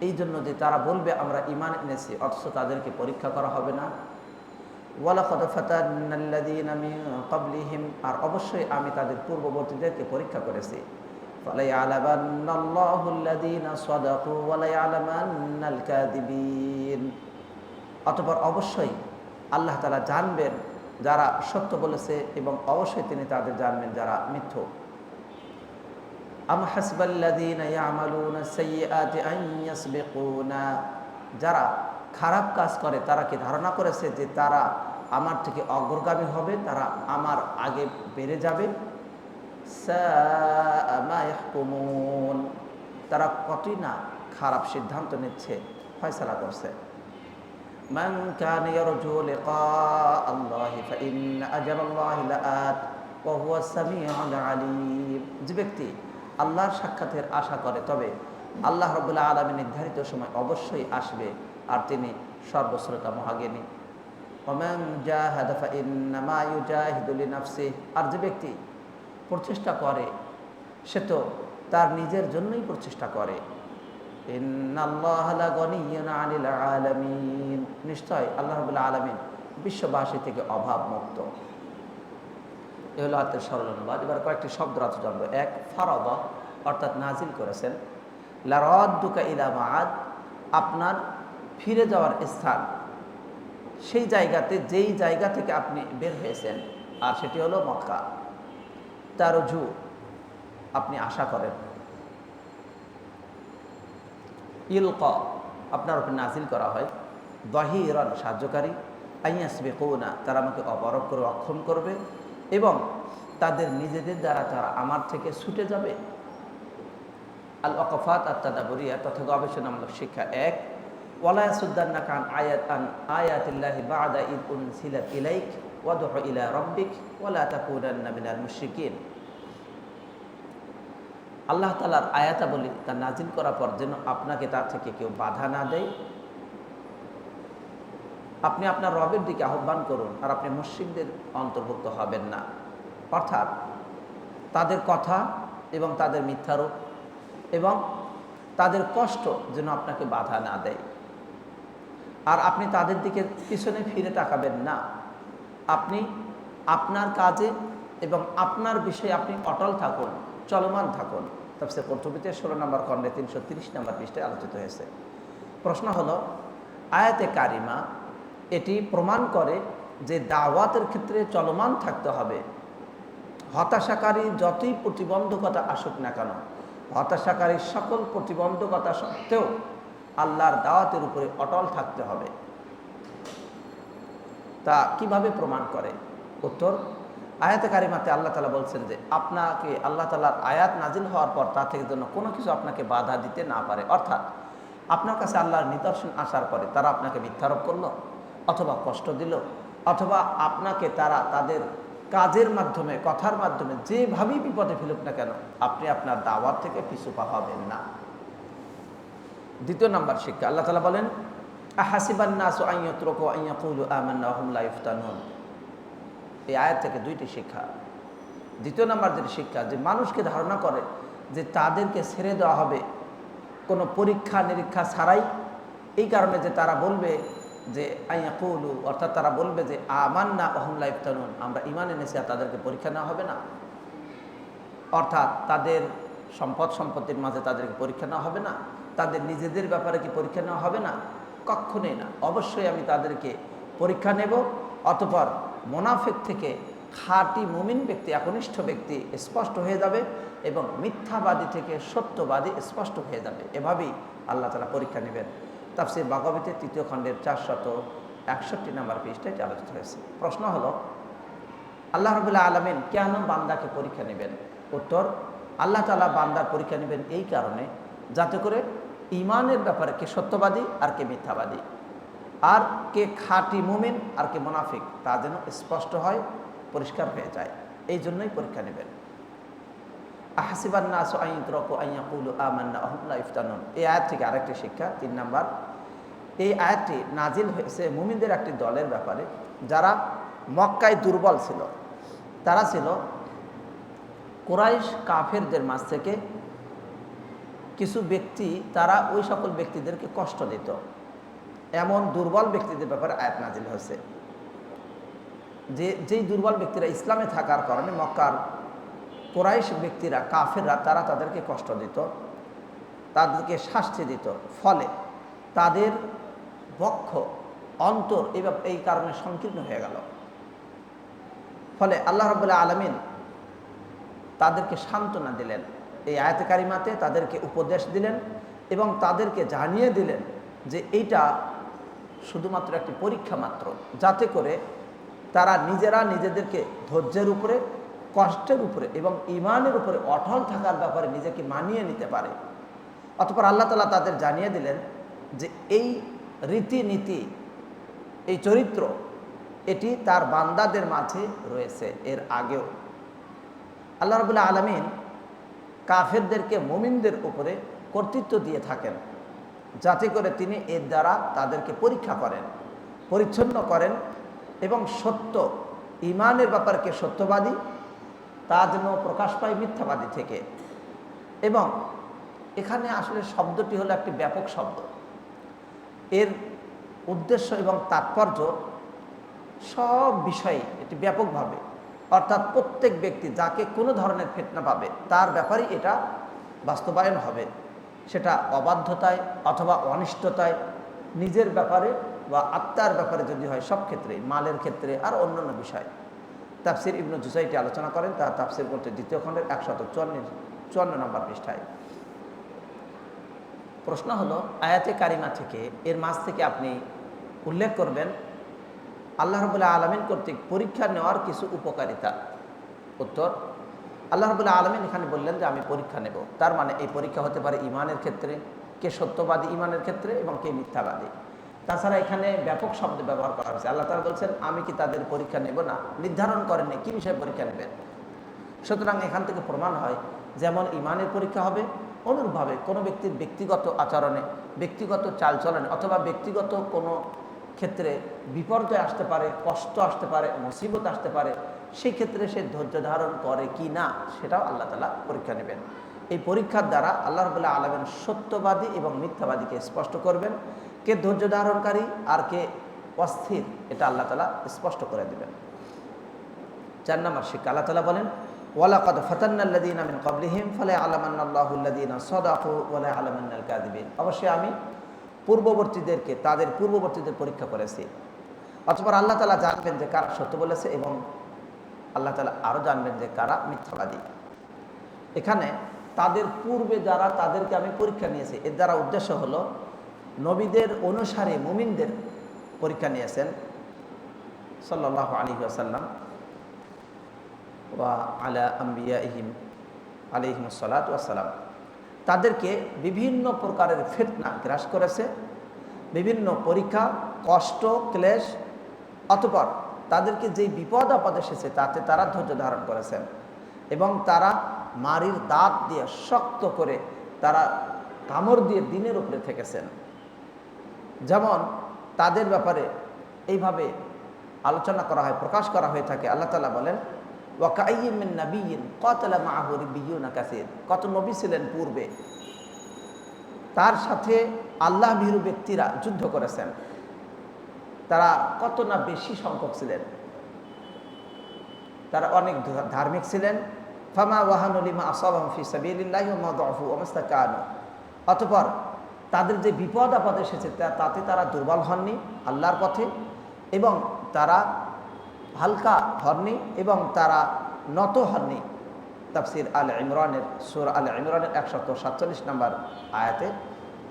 এই জন্য যে তারা বলবে, আমরা ইমান এনেছি, অথচ তাদেরকে পরীক্ষা করা হবে না। মিন ক্বাবলিহিম, আর অবশ্যই আমি তাদের পূর্ববর্তীদেরকে পরীক্ষা করেছি। কাযিবিন, অতঃপর অবশ্যই আল্লাহ তালা জানবেন যারা সত্য বলেছে এবং অবশ্যই তিনি তাদের জানবেন যারা মিথ্য। আম হাসবাল্লাযীনা ইয়ামালুনা সাইয়্যাতি আন ইয়াসবিকুনা যারা খারাপ কাজ করে তারা কি ধারণা করেছে যে তারা আমার থেকে অগ্রগামী হবে তারা আমার আগে বেড়ে যাবে সাআ মা ইয়াহকুমুন। তারা কতই না খারাপ সিদ্ধান্ত নিচ্ছে ফয়সালা করছে من كان يرجو لقاء الله فإن أجل الله لآت وهو السميع العليم যে ব্যক্তি আল্লাহর সাক্ষাতের আশা করে। তবে আল্লাহ রবুল্লাহ আলমী নির্ধারিত সময় অবশ্যই আসবে আর তিনি সর্বশ্রোতা ইউজাহিদু লিনাফসিহ। আর যে ব্যক্তি প্রচেষ্টা করে, সে তো তার নিজের জন্যই প্রচেষ্টা করে। নিশ্চয় আল্লাহ রাব্বুল আলামিন বিশ্ববাসী থেকে অভাব মুক্ত এ হলো সরল অনুবাদ। এবার কয়েকটি শব্দ রাত এক ফারদ, অর্থাৎ নাজিল করেছেন। লারদ্দুকা ইলা মাআদ, আপনার ফিরে যাওয়ার স্থান। সেই জায়গাতে, যেই জায়গা থেকে আপনি বের হয়েছেন, আর সেটি হলো মক্কা। তার জু আপনি আশা করেন। ইলক, আপনার উপর নাজিল করা হয়। দহিরন, সাহায্যকারী। আইয়াসবে কৌনা তারা আমাকে অবরোধ করে অক্ষম করবে। এবং তাদের নিজেদের দ্বারা তারা আমার থেকে ছুটে যাবে। আল অকফাত আত্মাদাবরিয়া তথা গবেষণামূলক শিক্ষা এক। আয়াত আন আয়াতিল্লাহি বাদা ইদ উন সিলাত ইলাইক ইলা রব্বিক ওয়ালা মিনাল মুশরিকিন। আল্লাহ তালার আয়াতা বলি তা নাজিল করার পর যেন আপনাকে তার থেকে কেউ বাধা না দেয়। আপনি আপনার রবের দিকে আহ্বান করুন আর আপনি মুসিদদের অন্তর্ভুক্ত হবেন না। অর্থাৎ তাদের কথা এবং তাদের মিথ্যারোপ এবং তাদের কষ্ট যেন আপনাকে বাধা না দেয়। আর আপনি তাদের দিকে পিছনে ফিরে তাকাবেন না। আপনি আপনার কাজে এবং আপনার বিষয়ে আপনি অটল থাকুন, চলমান থাকুন। তফসে কর্তব্যতে ষোলো নম্বর খণ্ডে তিনশো তিরিশ নম্বর পৃষ্ঠে আলোচিত হয়েছে। প্রশ্ন হলো, আয়াতে কারিমা এটি প্রমাণ করে যে দাওয়াতের ক্ষেত্রে চলমান থাকতে হবে। হতাশাকারী যতই প্রতিবন্ধকতা আসুক না কেন, হতাশাকারী সকল প্রতিবন্ধকতা সত্ত্বেও আল্লাহর দাওয়াতের উপরে অটল থাকতে হবে। তা কীভাবে প্রমাণ করে? উত্তর, আয়াতে কারিমাতে আল্লাহ তালা বলছেন যে, আপনাকে আল্লাহ তালার আয়াত নাজিল হওয়ার পর তা থেকে জন্য কোনো কিছু আপনাকে বাধা দিতে না পারে। অর্থাৎ আপনার কাছে আল্লাহর নিদর্শন আসার পরে তারা আপনাকে মিথ্যারোপ করল, অথবা কষ্ট দিল, অথবা আপনাকে তারা তাদের কাজের মাধ্যমে, কথার মাধ্যমে, যেভাবেই বিপদে ফেলুক না কেন, আপনি আপনার দাওয়াত থেকে পিছু পা হবেন না। দ্বিতীয় নাম্বার শিক্ষা, আল্লাহ তালা বলেন আহাসিবান্নাস আইয়ত্রক আইয়াকুল আমান্না ইফতানুন। এই আয়াত থেকে দুইটি শিক্ষা। দ্বিতীয় নাম্বার যেটি শিক্ষা, যে মানুষকে ধারণা করে যে তাদেরকে ছেড়ে দেওয়া হবে কোনো পরীক্ষা নিরীক্ষা ছাড়াই, এই কারণে যে তারা বলবে যে আইয়া কৌলু অর্থাৎ তারা বলবে যে আমান্না অহমলা ইফতানুন, আমরা ইমান এনেছি আর তাদেরকে পরীক্ষা নেওয়া হবে না। অর্থাৎ তাদের সম্পদ সম্পত্তির মাঝে তাদেরকে পরীক্ষা নেওয়া হবে না। তাদের নিজেদের ব্যাপারে কি পরীক্ষা নেওয়া হবে না? কক্ষণই না। অবশ্যই আমি তাদেরকে পরীক্ষা নেব। অতপর মোনাফেক থেকে খাঁটি মুমিন ব্যক্তি, একনিষ্ঠ ব্যক্তি স্পষ্ট হয়ে যাবে এবং মিথ্যাবাদী থেকে সত্যবাদী স্পষ্ট হয়ে যাবে। এভাবেই আল্লাহ তারা পরীক্ষা নেবেন। তাফসির বাগবিতে তৃতীয় খণ্ডের চারশত একষট্টি নাম্বার পৃষ্ঠায় আলোচিত হয়েছে। প্রশ্ন হলো, আল্লাহ রবুল্লাহ আলমিন কেন বান্দাকে পরীক্ষা নেবেন? উত্তর, আল্লাহ তালা বান্দার পরীক্ষা নেবেন এই কারণে, যাতে করে ইমানের ব্যাপারে কে সত্যবাদী আর কে মিথ্যাবাদী। আর কে খাঁটি মুমিন আর কে মোনাফিক, তা যেন স্পষ্ট হয়, পরিষ্কার হয়ে যায়। এই জন্যই পরীক্ষা নেবেন। আহাসিবান্না আসো আইন রক আইয়াকুল আমান্না আহমুল্লাহ ইফতানুন। এই আয়াত থেকে আরেকটি শিক্ষা, তিন নাম্বার এই আয়াতটি নাজিল হয়েছে মুমিনদের একটি দলের ব্যাপারে, যারা মক্কায় দুর্বল ছিল। তারা ছিল কোরাইশ কাফেরদের মাঝ থেকে কিছু ব্যক্তি, তারা ওই সকল ব্যক্তিদেরকে কষ্ট দিত। এমন দুর্বল ব্যক্তিদের ব্যাপারে আয়াত নাজিল হয়েছে। যে, যেই দুর্বল ব্যক্তিরা ইসলামে থাকার কারণে মক্কার কোরাইশ ব্যক্তিরা কাফেররা, তারা তাদেরকে কষ্ট দিত, তাদেরকে শাস্তি দিত। ফলে তাদের বক্ষ, অন্তর এই এই কারণে সংকীর্ণ হয়ে গেল। ফলে আল্লাহ রবুল্লাহ আলমিন তাদেরকে সান্ত্বনা দিলেন। এই আয়াতে কারিমাতে তাদেরকে উপদেশ দিলেন এবং তাদেরকে জানিয়ে দিলেন যে এইটা শুধুমাত্র একটি পরীক্ষা মাত্র, যাতে করে তারা নিজেরা নিজেদেরকে ধৈর্যের উপরে, কষ্টের উপরে এবং ইমানের উপরে অটল থাকার ব্যাপারে নিজেকে মানিয়ে নিতে পারে। অতপর আল্লাহ তালা তাদের জানিয়ে দিলেন যে এই রীতিনীতি, এই চরিত্র, এটি তার বান্দাদের মাঝে রয়েছে, এর আগেও। আল্লাহ রবুল্লাহ আলমিন কাফেরদেরকে মুমিনদের উপরে কর্তৃত্ব দিয়ে থাকেন, যাতে করে তিনি এর দ্বারা তাদেরকে পরীক্ষা করেন, পরিচ্ছন্ন করেন এবং সত্য, ইমানের ব্যাপারকে সত্যবাদী, তা যেন প্রকাশ পায় মিথ্যাবাদী থেকে। এবং এখানে আসলে শব্দটি হলো একটি ব্যাপক শব্দ। এর উদ্দেশ্য এবং তাৎপর্য সব বিষয়ে এটি ব্যাপকভাবে, অর্থাৎ প্রত্যেক ব্যক্তি যাকে কোনো ধরনের ফেতনা পাবে, তার ব্যাপারেই এটা বাস্তবায়ন হবে। সেটা অবাধ্যতায় অথবা অনিষ্টতায় নিজের ব্যাপারে বা আত্মার ব্যাপারে যদি হয়, সব ক্ষেত্রে মালের ক্ষেত্রে আর অন্যান্য বিষয়। তাফসির ইবনু জুসাইটি আলোচনা করেন, তার তাফসির করতে দ্বিতীয় খণ্ডের একশত চুয়ান্ন চুয়ান্ন নম্বর পৃষ্ঠায়। প্রশ্ন হলো, আয়াতে কারিমা থেকে, এর মাঝ থেকে আপনি উল্লেখ করবেন, আল্লাহ রবুল্লাহ আলমিন কর্তৃক পরীক্ষা নেওয়ার কিছু উপকারিতা। উত্তর, আল্লাহ রবুল্লাহ আলমিন এখানে বললেন যে, আমি পরীক্ষা নেব। তার মানে এই পরীক্ষা হতে পারে ইমানের ক্ষেত্রে, কে সত্যবাদী ইমানের ক্ষেত্রে এবং কে মিথ্যাবাদী। তাছাড়া এখানে ব্যাপক শব্দ ব্যবহার করা হয়েছে। আল্লাহ তালা বলছেন, আমি কি তাদের পরীক্ষা নেব না? নির্ধারণ করেননি কী বিষয়ে পরীক্ষা নেবেন? সুতরাং এখান থেকে প্রমাণ হয় যেমন ইমানের পরীক্ষা হবে, অনুরূপভাবে কোনো ব্যক্তির ব্যক্তিগত আচরণে, ব্যক্তিগত চালচলনে অথবা ব্যক্তিগত কোনো ক্ষেত্রে বিপর্যয় আসতে পারে, কষ্ট আসতে পারে, মুসিবত আসতে পারে সেই ক্ষেত্রে সে ধৈর্য ধারণ করে কি না, সেটাও আল্লাহ তালা পরীক্ষা নেবেন। এই পরীক্ষার দ্বারা আল্লাহ রবুল্লাহ আলমেন সত্যবাদী এবং মিথ্যাবাদীকে স্পষ্ট করবেন। কে ধৈর্য ধারণকারী আর কে অস্থির, এটা আল্লাহ তালা স্পষ্ট করে দেবেন। চার নম্বর শিক্ষা, আল্লাহ তালা বলেন ওয়ালাকাদ ফতান্নাল্লাদিন আমিন কবলিহিম ফলে আলামান্নাল্লাহুল্লাদিন সদাফু ওয়ালা আলামান্নাল কাদিবিন অবশ্যই আমি পূর্ববর্তীদেরকে, তাদের পূর্ববর্তীদের পরীক্ষা করেছি। অথবা আল্লাহ তালা জানবেন যে কারা সত্য বলেছে এবং আল্লাহ তালা আরও জানবেন যে কারা মিথ্যাবাদী। এখানে তাদের পূর্বে যারা তাদেরকে আমি পরীক্ষা নিয়েছি, এর দ্বারা উদ্দেশ্য হলো নবীদের অনুসারে মুমিনদের পরীক্ষা নিয়েছেন সাল্লাহ আলী আসাল্লাম আলা আম্বিয়া ইহিম আলিহিম সালাত ওয়াসালাম তাদেরকে বিভিন্ন প্রকারের ফেতনা গ্রাস করেছে, বিভিন্ন পরীক্ষা, কষ্ট, ক্লেশ, অতপর তাদেরকে যেই বিপদ আপদ এসেছে তাতে তারা ধৈর্য ধারণ করেছেন এবং তারা মারির দাঁত দিয়ে শক্ত করে তারা কামড় দিয়ে দিনের উপরে থেকেছেন। যেমন তাদের ব্যাপারে এইভাবে আলোচনা করা হয়, প্রকাশ করা হয়ে থাকে, আল্লাহ তালা বলেন ওয়াকাইমিন নবীন কতলা মাহরি বিয়ুনা কাসির। কত নবী ছিলেন পূর্বে? তার সাথে আল্লাহ ভীরু ব্যক্তিরা যুদ্ধ করেছেন। তারা কত না বেশি সংখ্যক ছিলেন? তারা অনেক ধার্মিক ছিলেন। ফামা ওয়াহানুলিমা আসাবাম ফি সাবিলিল্লাহি ওয়া মা দাফু ওয়া তাদের যে বিপদ আপদ এসেছে তাতে তারা দুর্বল হননি আল্লাহর পথে এবং তারা হালকা হননি এবং তারা নত হননি তাফসির আল ইমরানের, সুর আল ইমরানের একশত সাতচল্লিশ নম্বর আয়াতে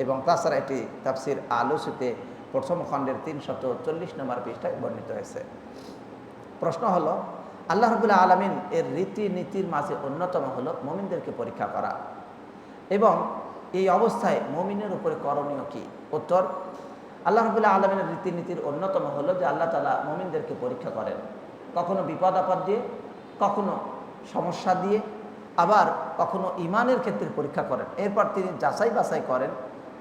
এবং তাছাড়া এটি তাফসির আলোচিতে প্রথম খণ্ডের তিনশত চল্লিশ নম্বর পৃষ্ঠায় বর্ণিত হয়েছে। প্রশ্ন হলো, আল্লাহ রবুল্লাহ আলমিন এর রীতিনীতির মাঝে অন্যতম হলো মমিনদেরকে পরীক্ষা করা। এবং এই অবস্থায় মমিনের উপরে করণীয় কি? উত্তর আল্লাহ রবুল্লাহ আলমিনের রীতিনীতির অন্যতম হলো যে আল্লাহ তালা মমিনদেরকে পরীক্ষা করেন। কখনো বিপদ আপদ দিয়ে, কখনো সমস্যা দিয়ে, আবার কখনো ইমানের ক্ষেত্রে পরীক্ষা করেন। এরপর তিনি যাচাই বাছাই করেন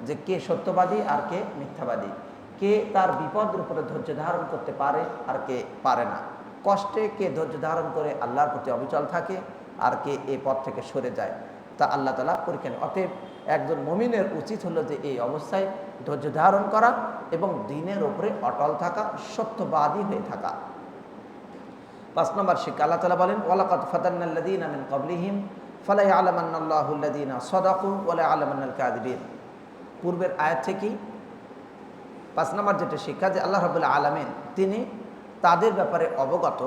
যে কে সত্যবাদী আর কে মিথ্যাবাদী। কে তার বিপদের উপরে ধৈর্য ধারণ করতে পারে আর কে পারে না। কষ্টে কে ধৈর্য ধারণ করে আল্লাহর প্রতি অবিচল থাকে আর কে এ পথ থেকে সরে যায়, তা আল্লাহ তালা পরীক্ষা অতএব একজন মমিনের উচিত হলো যে এই অবস্থায় ধৈর্য ধারণ করা এবং দিনের ওপরে অটল থাকা, সত্যবাদী হয়ে থাকা। পাঁচ নম্বর শিক্ষা আল্লাহ তালা বলেন ওয়ালাকাত ফাতান্নাল্লাদিন আমিন কবলিহিম ফালাই আলমান্নাল্লাহুল্লাদিনা সদাকু ওলা আলমান্নাল কাদিবিন পূর্বের আয়াত থেকেই পাঁচ নম্বর যেটা শিক্ষা যে আল্লাহ রবুল্লা আলমিন, তিনি তাদের ব্যাপারে অবগত,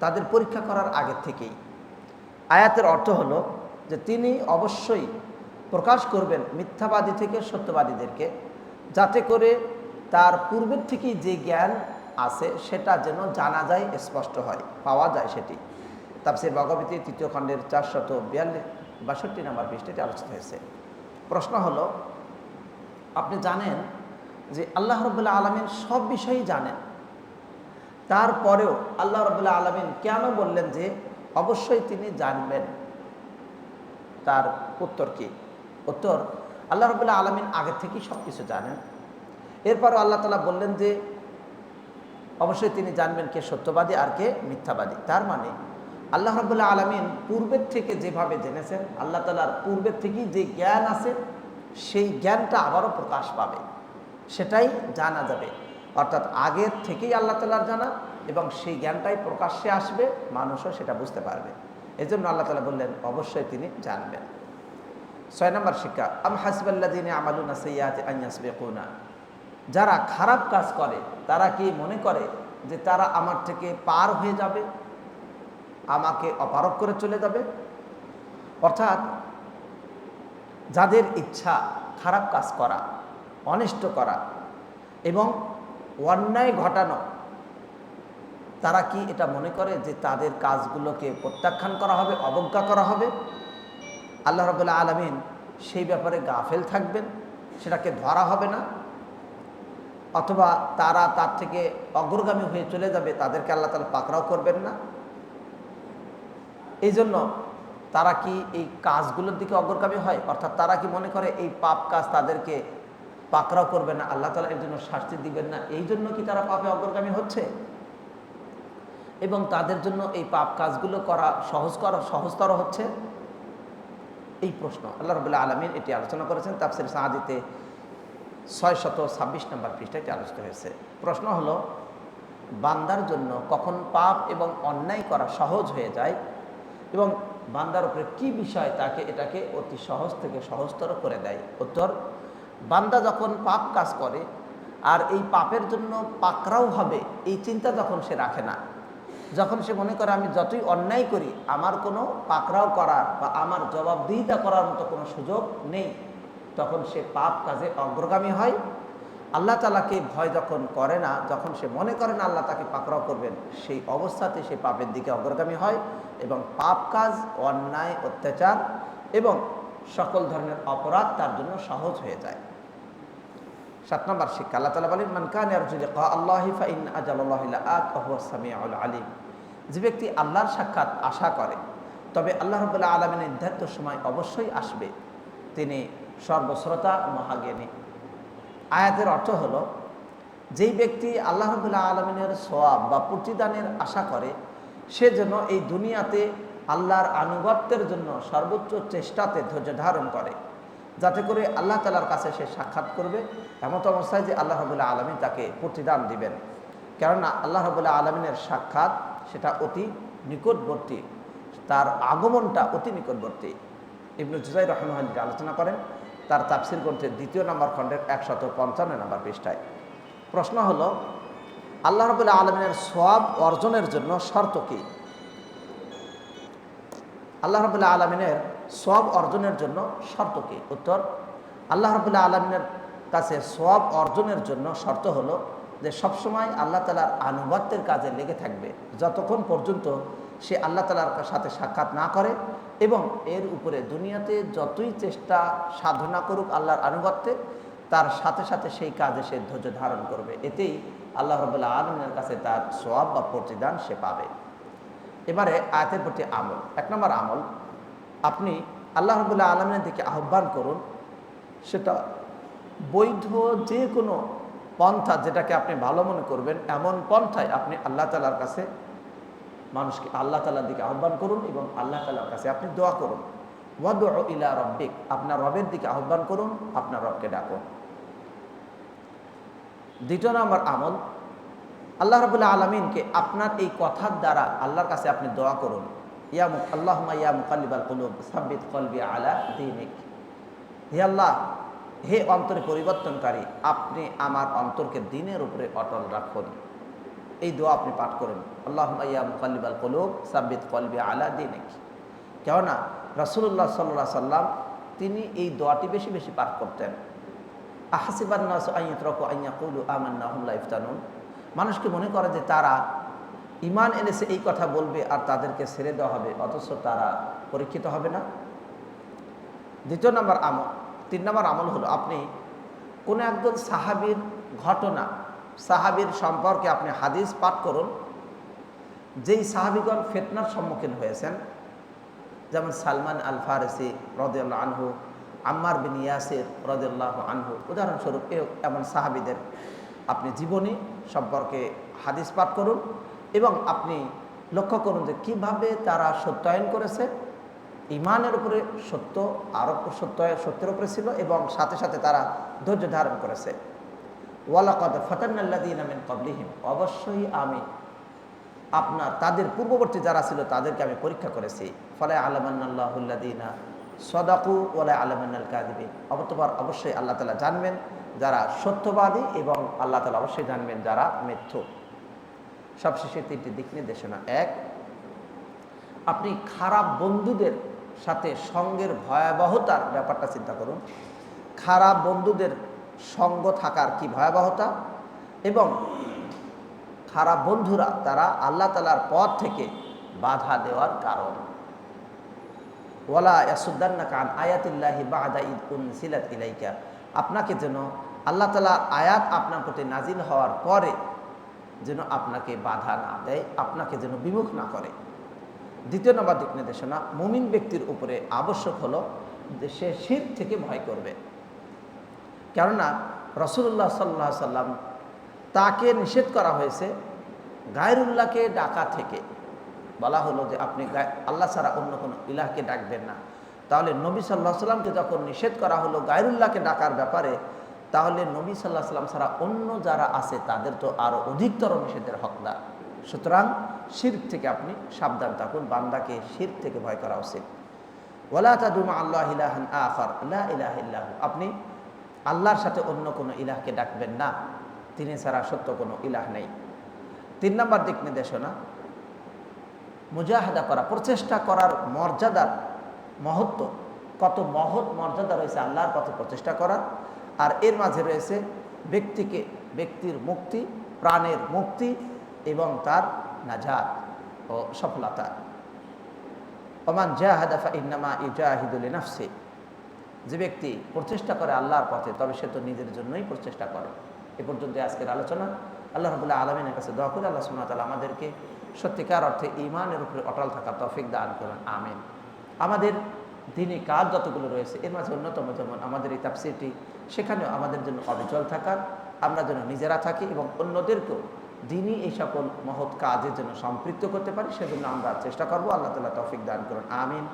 তাদের পরীক্ষা করার আগের থেকেই। আয়াতের অর্থ হলো যে তিনি অবশ্যই প্রকাশ করবেন মিথ্যাবাদী থেকে সত্যবাদীদেরকে, যাতে করে তার পূর্বের থেকেই যে জ্ঞান আছে সেটা যেন জানা যায়, স্পষ্ট হয়, পাওয়া যায় সেটি। তাপসির ভগবতী তৃতীয় খণ্ডের চারশত বিয়াল্লিশ, বাষট্টি নম্বর পৃষ্ঠটি আলোচিত হয়েছে। প্রশ্ন হলো, আপনি জানেন যে আল্লাহ রবুল্লাহ আলমিন সব বিষয়ই জানেন। তারপরেও আল্লাহ রবুল্লাহ আলমিন কেন বললেন যে অবশ্যই তিনি জানবেন? তার উত্তর কি? উত্তর, আল্লাহ রবুল্লাহ আলমিন আগে থেকেই সব কিছু জানেন। এরপরও আল্লাহ তালা বললেন যে, অবশ্যই তিনি জানবেন কে সত্যবাদী আর কে মিথ্যাবাদী। তার মানে আল্লাহ রবুল্লাহ আলমিন পূর্বের থেকে যেভাবে জেনেছেন, আল্লাহ তালার পূর্বের থেকেই যে জ্ঞান আছে, সেই জ্ঞানটা আবারও প্রকাশ পাবে। সেটাই জানা যাবে। অর্থাৎ আগের থেকেই আল্লাহ তালার জানা এবং সেই জ্ঞানটাই প্রকাশ্যে আসবে, মানুষও সেটা বুঝতে পারবে। এই জন্য আল্লাহ তালা বললেন, অবশ্যই তিনি জানবেন। ছয় নম্বর শিক্ষা, আম হাসবাল্লাদিনে আমালুনা সৈয়াদ আইয়াসবে কোনা যারা খারাপ কাজ করে, তারা কি মনে করে যে তারা আমার থেকে পার হয়ে যাবে? আমাকে অপারক করে চলে যাবে? অর্থাৎ যাদের ইচ্ছা খারাপ কাজ করা, অনিষ্ট করা এবং অন্যায় ঘটানো, তারা কি এটা মনে করে যে তাদের কাজগুলোকে প্রত্যাখ্যান করা হবে, অবজ্ঞা করা হবে? আল্লাহ রবুল্লাহ আলমিন সেই ব্যাপারে গাফেল থাকবেন, সেটাকে ধরা হবে না। অথবা তারা তার থেকে অগ্রগামী হয়ে চলে যাবে, তাদেরকে আল্লাহ তালা পাকড়াও করবেন না। এই জন্য তারা কি এই কাজগুলোর দিকে অগ্রগামী হয়? অর্থাৎ তারা কি মনে করে এই পাপ কাজ তাদেরকে পাকড়াও করবে না, আল্লাহ তালা এর জন্য শাস্তি দিবেন না? এই জন্য কি তারা পাপে অগ্রগামী হচ্ছে? এবং তাদের জন্য এই পাপ কাজগুলো করা সহজ করা সহজতর হচ্ছে? এই প্রশ্ন। আল্লাহ রবুল্লাহ আলমিন এটি আলোচনা করেছেন। তাফসির সাহাদিতে ছয় শত ছাব্বিশ নম্বর পৃষ্ঠা এটি আলোচিত হয়েছে। প্রশ্ন হলো, বান্দার জন্য কখন পাপ এবং অন্যায় করা সহজ হয়ে যায় এবং বান্দার উপরে কি বিষয় তাকে এটাকে অতি সহজ থেকে সহজতর করে দেয়? উত্তর, বান্দা যখন পাপ কাজ করে আর এই পাপের জন্য পাকরাও হবে, এই চিন্তা যখন সে রাখে না যখন সে মনে করে আমি যতই অন্যায় করি, আমার কোনো পাকরাও করার বা আমার জবাবদিহিতা করার মতো কোনো সুযোগ নেই, তখন সে পাপ কাজে অগ্রগামী হয়। আল্লাহ তালাকে ভয় যখন করে না, যখন সে মনে করে না আল্লাহ তাকে পাকড়াও করবেন, সেই অবস্থাতে সে পাপের দিকে অগ্রগামী হয় এবং পাপ কাজ, অন্যায়, অত্যাচার এবং সকল ধরনের অপরাধ তার জন্য সহজ হয়ে যায়। সাত নম্বর শিক্ষা, আল্লাহ তালা বলেন মানকান আল্লাহ আলিম। যে ব্যক্তি আল্লাহর সাক্ষাৎ আশা করে, তবে আল্লাহ রবুল্লাহ আলমিনের নির্ধারিত সময় অবশ্যই আসবে। তিনি সর্বশ্রোতা মহাজ্ঞানী। আয়াতের অর্থ হল, যেই ব্যক্তি আল্লাহ রবুল্লাহ আলমিনের সোয়াব বা প্রতিদানের আশা করে, সে যেন এই দুনিয়াতে আল্লাহর আনুগত্যের জন্য সর্বোচ্চ চেষ্টাতে ধৈর্য ধারণ করে। যাতে করে আল্লাহ তালার কাছে সে সাক্ষাৎ করবে। এমত অবস্থায় যে আল্লাহ রবুল্লাহ আলমী তাকে প্রতিদান দিবেন। কেননা আল্লাহ রবুল্লাহ আলমিনের সাক্ষাৎ সেটা অতি নিকটবর্তী, তার আগমনটা অতি নিকটবর্তী। ইবনু জুজাই রহমান আলোচনা করেন, তার তাফসির গ্রন্থের দ্বিতীয় নম্বর খণ্ডের একশত পঞ্চান্ন নম্বর পৃষ্ঠায়। প্রশ্ন হলো, আল্লাহ রবুল্লাহ আলমিনের সব অর্জনের জন্য শর্ত কী? আল্লাহ রবুল্লাহ আলমিনের সব অর্জনের জন্য শর্ত কী? উত্তর, আল্লাহ রবুল্লাহ আলমিনের কাছে সব অর্জনের জন্য শর্ত হলো যে সবসময় আল্লাহ তালার আনুগত্যের কাজে লেগে থাকবে। যতক্ষণ পর্যন্ত সে আল্লাহ তালার সাথে সাক্ষাৎ না করে এবং এর উপরে দুনিয়াতে যতই চেষ্টা, সাধনা করুক আল্লাহর আনুগত্যে, তার সাথে সাথে সেই কাজে সে ধৈর্য ধারণ করবে। এতেই আল্লাহ রবুল্লাহ আলমিনের কাছে তার সব বা প্রতিদান সে পাবে। এবারে আয়াতের প্রতি আমল। এক নম্বর আমল আপনি আল্লাহ রবুল্লাহ আলমিনের দিকে আহ্বান করুন, সেটা বৈধ যে কোনো পন্থা যেটাকে আপনি ভালো মনে করবেন, এমন পন্থায় আপনি আল্লাহ তালার কাছে মানুষকে আল্লাহ তালার দিকে আহ্বান করুন এবং আল্লাহ তালার কাছে আপনি দোয়া করুন। ইলা রব্বিক, আপনার রবের দিকে আহ্বান করুন, আপনার রবকে ডাকুন। দ্বিতীয় নম্বর আমল, আল্লাহ রবুল্লাহ আলমিনকে আপনার এই কথার দ্বারা আল্লাহর কাছে আপনি দোয়া করুন। ইয়া আলা হে আল্লাহ, হে অন্তরে পরিবর্তনকারী, আপনি আমার অন্তরকে দিনের উপরে অটল রাখুন। এই দোয়া আপনি পাঠ করুন। আল্লাহ মুকাল্লিবাল কুলুব, সাব্বিত কলবি আলা দিনিক। কেননা রসুল্লাহ সাল্লাহ সাল্লাম, তিনি এই দোয়াটি বেশি বেশি পাঠ করতেন। আহাসিবান্নাস আইয়ুতরকু আইয়াকুলু আমান্না হুম ইফতানুন। মানুষকে মনে করে যে তারা ইমান এনেছে, এই কথা বলবে আর তাদেরকে ছেড়ে দেওয়া হবে, অথচ তারা পরীক্ষিত হবে না। দ্বিতীয় নম্বর আমল। তিন নম্বর আমল হলো, আপনি কোনো একজন সাহাবির ঘটনা, সাহাবির সম্পর্কে আপনি হাদিস পাঠ করুন, যেই সাহাবিগণ ফেতনার সম্মুখীন হয়েছেন, যেমন সালমান আল ফারেসি রদিয়াল্লাহ আনহু, আম্মার বিন ইয়াসির রদিয়াল্লাহ আনহু, উদাহরণস্বরূপ এমন সাহাবিদের আপনি জীবনী সম্পর্কে হাদিস পাঠ করুন। এবং আপনি লক্ষ্য করুন যে কীভাবে তারা সত্যায়ন করেছে। ইমানের উপরে সত্য আরও সত্য, সত্যের উপরে ছিল এবং সাথে সাথে তারা ধৈর্য ধারণ করেছে। ওয়ালাকদ ফতান্নাল্লাদিন আমিন কবলিহিম অবশ্যই আমি আপনার, তাদের পূর্ববর্তী যারা ছিল তাদেরকে আমি পরীক্ষা করেছি। ফলে আলমান্নাল্লাহুল্লাদিনা সদাকু ওলা আলমান্নাল কাদিবিন অবতবার অবশ্যই আল্লাহ তালা জানবেন যারা সত্যবাদী এবং আল্লাহ তালা অবশ্যই জানবেন যারা মিথ্যু। সবশেষে তিনটি দিক নির্দেশনা এক, আপনি খারাপ বন্ধুদের সাথে সঙ্গের ভয়াবহতার ব্যাপারটা চিন্তা করুন। খারাপ বন্ধুদের সঙ্গ থাকার কি ভয়াবহতা? এবং খারাপ বন্ধুরা, তারা আল্লাহ তালার পথ থেকে বাধা দেওয়ার কারণ। ওয়ালা ইয়াসুদ্দান্না কান আয়াতিল্লাহি বাদা ঈদ উন সিলাত ইলাইকা। আপনাকে যেন আল্লাহ তালার আয়াত আপনার প্রতি নাজিল হওয়ার পরে যেন আপনাকে বাধা না দেয়, আপনাকে যেন বিমুখ না করে। দ্বিতীয় নম্বর দিক নির্দেশনা, মুমিন ব্যক্তির উপরে আবশ্যক হলো যে সে শির থেকে ভয় করবে। কেননা রসুল্লাহ সাল্লাহ সাল্লাম তাকে নিষেধ করা হয়েছে গায়রুল্লাহকে ডাকা থেকে। বলা হলো যে আপনি আল্লাহ ছাড়া অন্য কোনো ইলাহকে ডাকবেন না। তাহলে নবী সাল্লাহ সাল্লামকে যখন নিষেধ করা হলো গায়রুল্লাহকে ডাকার ব্যাপারে তাহলে নবী সাল্লাহ সাল্লাম ছাড়া অন্য যারা আছে তাদের তো আরও অধিকতর নিষেধের হকদার। সুতরাং শির থেকে আপনি সাবধান থাকুন, বান্দাকে শির থেকে ভয় করা উচিত। ওলা তাদুমা আল্লাহ ইলাহান আফার ইলাহ আপনি আল্লাহর সাথে অন্য কোনো ইলাহকে ডাকবেন না, তিনি ছাড়া সত্য কোনো ইলাহ নেই। তিন নম্বর দিক নির্দেশনা, মুজাহাদা করা, প্রচেষ্টা করার মর্যাদার মহত্ব। কত মহৎ মর্যাদা রয়েছে আল্লাহর পথে প্রচেষ্টা করার। আর এর মাঝে রয়েছে ব্যক্তিকে, ব্যক্তির মুক্তি, প্রাণের মুক্তি এবং তার নাজাত ও সফলতা। ওমান জাহাদাফা ইন্নামা ইজাহিদুল নাফসি যে ব্যক্তি প্রচেষ্টা করে আল্লাহর পথে, তবে সে তো নিজের জন্যই প্রচেষ্টা করে। এ পর্যন্ত আজকের আলোচনা। আল্লাহ রবুল্লাহ আলমিনের কাছে দোয়া করে, আল্লাহ সুমতাল আমাদেরকে সত্যিকার অর্থে ইমানের উপরে অটল থাকা তফিক দান করেন। আমিন। আমাদের দিনে কাজ যতগুলো রয়েছে, এর মাঝে অন্যতম যেমন আমাদের এই তাপসিটি সেখানেও আমাদের জন্য অবিচল থাকার, আমরা যেন নিজেরা থাকি এবং অন্যদেরকেও দিনই এই সকল মহৎ কাজের জন্য সম্পৃক্ত করতে পারি, সেজন্য আমরা চেষ্টা করব, আল্লাহ তালা তৌফিক দান করুন, আমিন।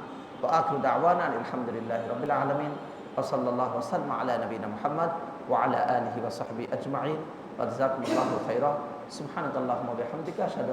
ও আখরুদ আওয়ান আলহামদুলিল্লাহ রবিল আলমিন ওসল্লাহ ওসাল্ম আল্লাহ নবীন মোহাম্মদ ও আলা আলহি ওসাহবি আজমাইন। ওজাকুল্লাহ খৈর সুবহানাকাল্লাহুম্মা বিহামদিকা, আশহাদু